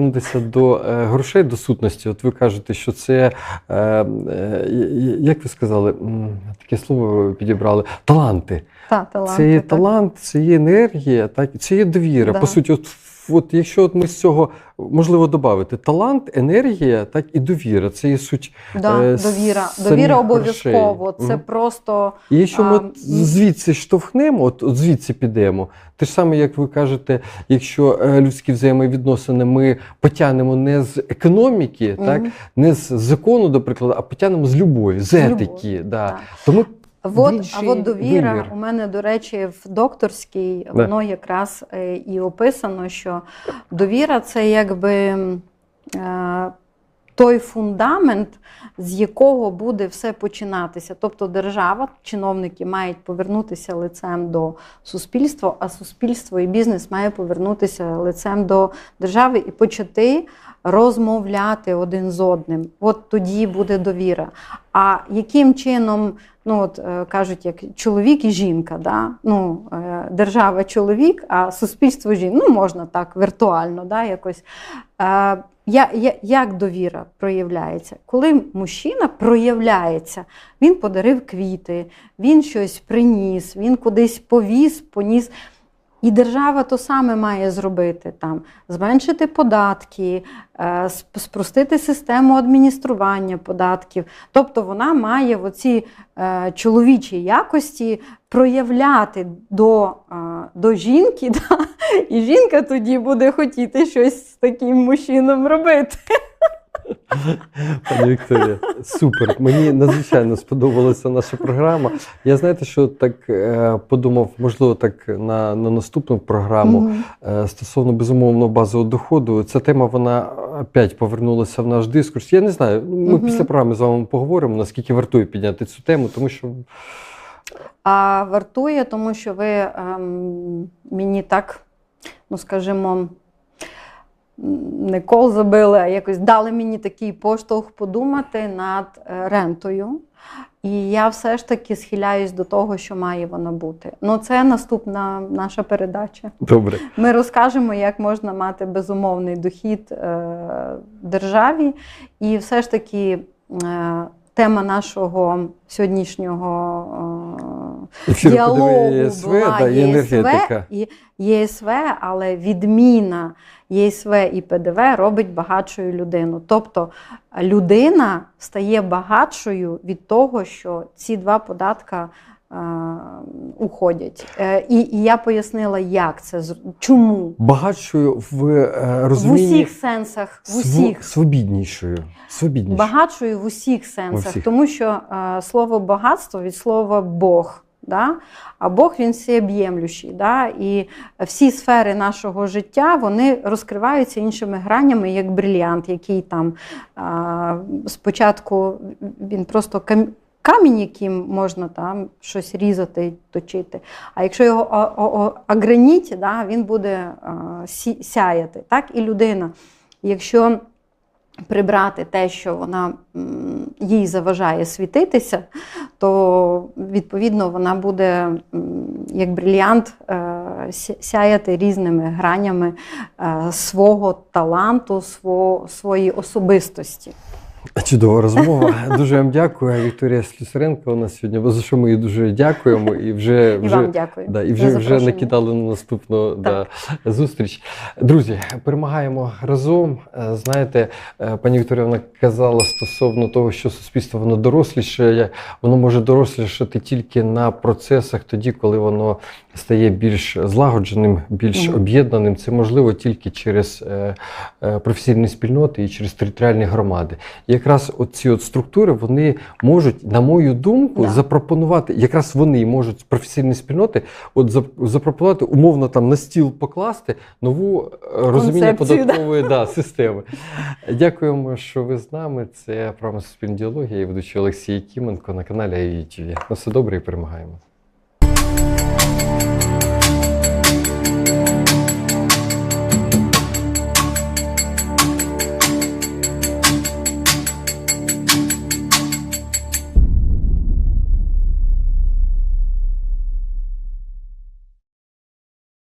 повернутися до е, грошей, до сутності. От ви кажете, що це, е, е, як ви сказали, таке слово підібрали, таланти. Та, таланти, це є так. талант, це є енергія, так, це є довіра. Да. По суті, от, от якщо от ми з цього можливо додати талант, енергія, так і довіра. Це є суть. Да, е, довіра. Довіра обов'язково. Це Мгм. просто І якщо ми А, звідси штовхнемо, от, от звідси підемо, те ж саме, як ви кажете, якщо е, людські взаємовідносини ми потягнемо не з економіки, так, не з закону, до прикладу, а потягнемо з любові, з, З етики. Да. так. То ми От, а от довіра вимір. у мене, до речі, в докторській Да. воно якраз е, і описано, що довіра це якби е, той фундамент, з якого буде все починатися. Тобто держава, чиновники мають повернутися лицем до суспільства, а суспільство і бізнес має повернутися лицем до держави і почати розмовляти один з одним. От тоді буде довіра. А яким чином, ну от е, кажуть, як чоловік і жінка, да? ну, е, держава чоловік, а суспільство жінка. Ну, можна так віртуально, да, якось. Я, я, як довіра проявляється? Коли мужчина проявляється, він подарив квіти, він щось приніс, він кудись повіз, поніс. І держава то саме має зробити там: зменшити податки, е, спростити систему адміністрування податків. Тобто вона має оці е, чоловічі якості проявляти до, е, до жінки, да? і жінка тоді буде хотіти щось з таким мужчином робити. Пані Вікторія, супер. Мені надзвичайно сподобалася наша програма. Я знаєте, що так е, подумав, можливо, так на, на наступну програму е, стосовно безумовного базового доходу. Ця тема вона опять повернулася в наш дискурс. Я не знаю. ну, Ми після програми з вами поговоримо, наскільки вартує підняти цю тему, тому що А вартує, тому що ви ем, мені так, ну скажімо, не кол забили, а якось дали мені такий поштовх подумати над е, рентою. І я все ж таки схиляюсь до того, що має вона бути. Ну, це наступна наша передача. добре. Ми розкажемо, як можна мати безумовний дохід е, державі. І все ж таки е, тема нашого сьогоднішнього е, діалогу ЄСВ, була да, і енергетика. і ЄСВ, але відміна ЄСВ і ПДВ робить багатшою людину. Тобто людина стає багатшою від того, що ці два податка е, уходять. Е, і, і я пояснила, як це чому. Багатшою в е, В усіх сенсах, в усіх. свобіднішою. Свобіднішою. Багатшою в усіх сенсах, всіх. тому що слово багатство від слова Бог. Да? А Бог він всеоб'ємлющий. Да? І всі сфери нашого життя вони розкриваються іншими гранями, як брильянт, який там а, спочатку він просто кам- камінь, яким можна там щось різати, точити. А якщо його ограніть, да, він буде а, сі- сяяти. Так і людина. Якщо прибрати те, що вона їй заважає світитися, то відповідно вона буде як брильянт е, ся- сяяти різними гранями е, свого таланту, свого, своєї особистості. Чудова розмова. Дуже вам дякую. Вікторія Слюсаренко у нас сьогодні, за що ми їй дуже дякуємо. І вже, І вам дякую. Да, і вже, вже накидали на наступну да, зустріч. Друзі, перемагаємо разом. Е, Знаєте, е, пані Вікторія вона казала стосовно того, що суспільство воно доросліше, воно може дорослішати тільки на процесах тоді, коли воно стає більш злагодженим, більш Мгм. об'єднаним. Це можливо тільки через е, професійні спільноти і через територіальні громади. І якраз оці от структури вони можуть, на мою думку, Да. запропонувати, якраз вони можуть професійні спільноти, от запропонувати умовно там на стіл покласти нову е, розуміння Концепцію, да. податкової да, системи. Дякуємо, що ви з нами. Це програма Суспільна діалогія, я ведучий Олексій Кіменко на каналі АІТВ. На все добре і перемагаємо.